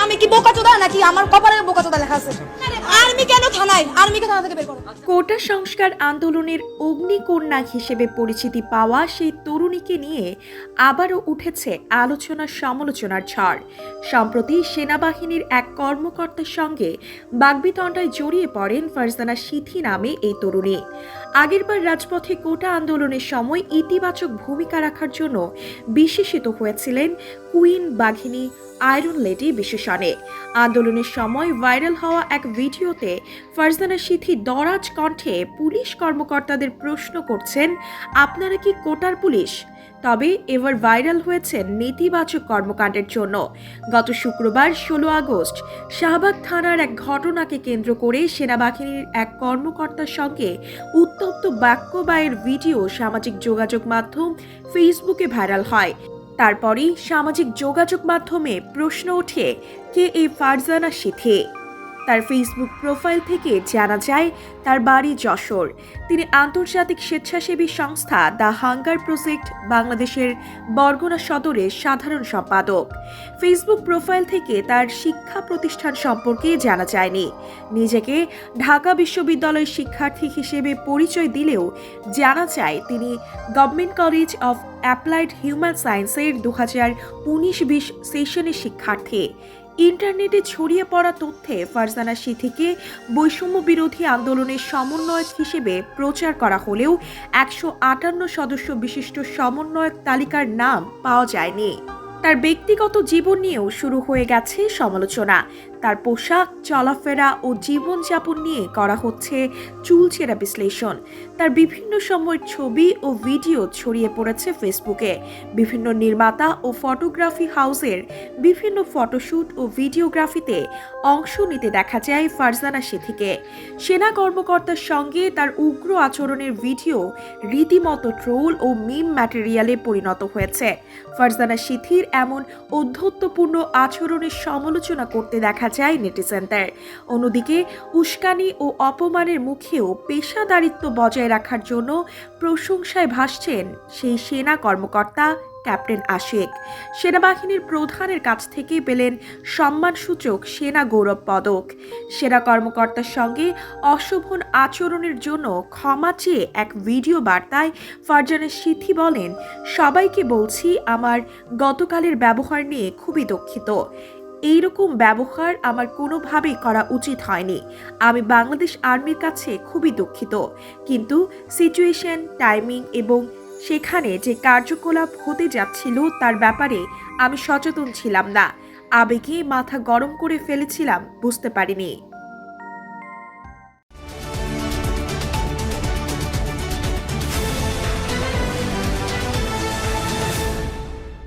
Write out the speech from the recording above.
আমি কি বোকা চোদা নাকি আমার কপালের বোকা চোদা লেখা আছে? কোটা সংস্কার আন্দোলনের অগ্নিকন্যা হিসেবে পরিচিতি পাওয়া সেই তরুণীকে নিয়ে আবারও উঠেছে আলোচনা সমালোচনার ঝড়। সম্প্রতি সেনাবাহিনীর এক কর্মকর্তার সঙ্গে বাগবিতণ্ডায় জড়িয়ে পড়েন ফারজানা সিথি নামে এই তরুণী। আগেরবার রাজপথে কোটা আন্দোলনের সময় ইতিবাচক ভূমিকা রাখার জন্য বিশেষিত হয়েছিলেন কুইন বাঘিনী আয়রন লেডি বিশেষণে। আন্দোলনের সময় ভাইরাল হওয়া এক ভিডিওতে ফারজানা সিথি দরাজ কণ্ঠে পুলিশ কর্মকর্তাদের প্রশ্ন করছেন, আপনারা কি কোটার পুলিশ? তবে এবার ভাইরাল হয়েছে নেতিবাচক কর্মকাণ্ডের জন্য। গত শুক্রবার ষোলো আগস্ট শাহবাগ থানার এক ঘটনাকে কেন্দ্র করে সেনাবাহিনীর এক কর্মকর্তার সঙ্গে উত্তপ্ত বাক্যবায়ের ভিডিও সামাজিক যোগাযোগ মাধ্যম ফেসবুকে ভাইরাল হয়। তারপরই সামাজিক যোগাযোগ মাধ্যমে প্রশ্ন ওঠে, কে এই ফারজানা সিথে? তার ফেসবুক প্রোফাইল থেকে জানা যায়, তার বাড়ি যশোর। তিনি আন্তর্জাতিক স্বেচ্ছাসেবী সংস্থা দ্য হাঙ্গার প্রজেক্ট বাংলাদেশের বরগুনা সদরের সাধারণ সম্পাদক। ফেসবুক প্রোফাইল থেকে তার শিক্ষা প্রতিষ্ঠান সম্পর্কে জানা যায়নি। নিজেকে ঢাকা বিশ্ববিদ্যালয়ের শিক্ষার্থী হিসেবে পরিচয় দিলেও জানা যায়, তিনি government college of applied human সায়েন্সের দু হাজার উনিশ বিশ সেশনের শিক্ষার্থী। ইন্টারনেটে ছড়িয়ে পড়া তথ্যে ফারজানা সিথিকে বৈষম্য বিরোধী আন্দোলনের সমন্বয়ক হিসেবে প্রচার করা হলেও একশো আটান্ন সদস্য বিশিষ্ট সমন্বয়ক তালিকার নাম পাওয়া যায়নি। তার ব্যক্তিগত জীবন নিয়েও শুরু হয়ে গেছে সমালোচনা। তার পোশাক, চলাফেরা ও জীবনযাপন নিয়ে করা হচ্ছে চুলচেরা বিশ্লেষণ। তার বিভিন্ন সময়ের ছবি ও ভিডিও ছড়িয়ে পড়েছে ফেসবুকে বিভিন্ন নির্মাতা ও ফটোগ্রাফি হাউসের বিভিন্ন ফটোশ্যুট ও ভিডিওগ্রাফিতে অংশ নিতে দেখা যায় ফারজানা সিথিকে। সেনা কর্মকর্তার সঙ্গে তার উগ্র আচরণের ভিডিও রীতিমতো ট্রোল ও মিম ম্যাটেরিয়ালে পরিণত হয়েছে। ফারজানা সিথির এমন অধ্যত্বপূর্ণ আচরণের সমালোচনা করতে দেখা যায় নেটিজেনদের। অন্যদিকে, উস্কানি ও অপমানের মুখেও পেশাদারিত্ব বজায় রাখার জন্য প্রশংসায় ভাসছেন সেই সেনা কর্মকর্তা ক্যাপ্টেন আশিক। সেনাবাহিনীর প্রধানের কাছ থেকে পেলেন সম্মানসূচক সেনা গৌরব পদক। সেনা কর্মকর্তার সঙ্গে অশোভন আচরণের জন্য ক্ষমা চেয়ে এক ভিডিও বার্তায় ফারজানের সিথি বলেন, সবাইকে বলছি আমার গতকালের ব্যবহার নিয়ে খুবই দুঃখিত। এইরকম ব্যবহার আমার কোনোভাবেই করা উচিত হয়নি। আমি বাংলাদেশ আর্মির কাছে খুবই দুঃখিত। কিন্তু সিচুয়েশন টাইমিং এবং সেখানে যে কার্যকলাপ হতে যাচ্ছিল তার ব্যাপারে আমি সচেতন ছিলাম না। আবেগে মাথা গরম করে ফেলেছিলাম, বুঝতে পারিনি।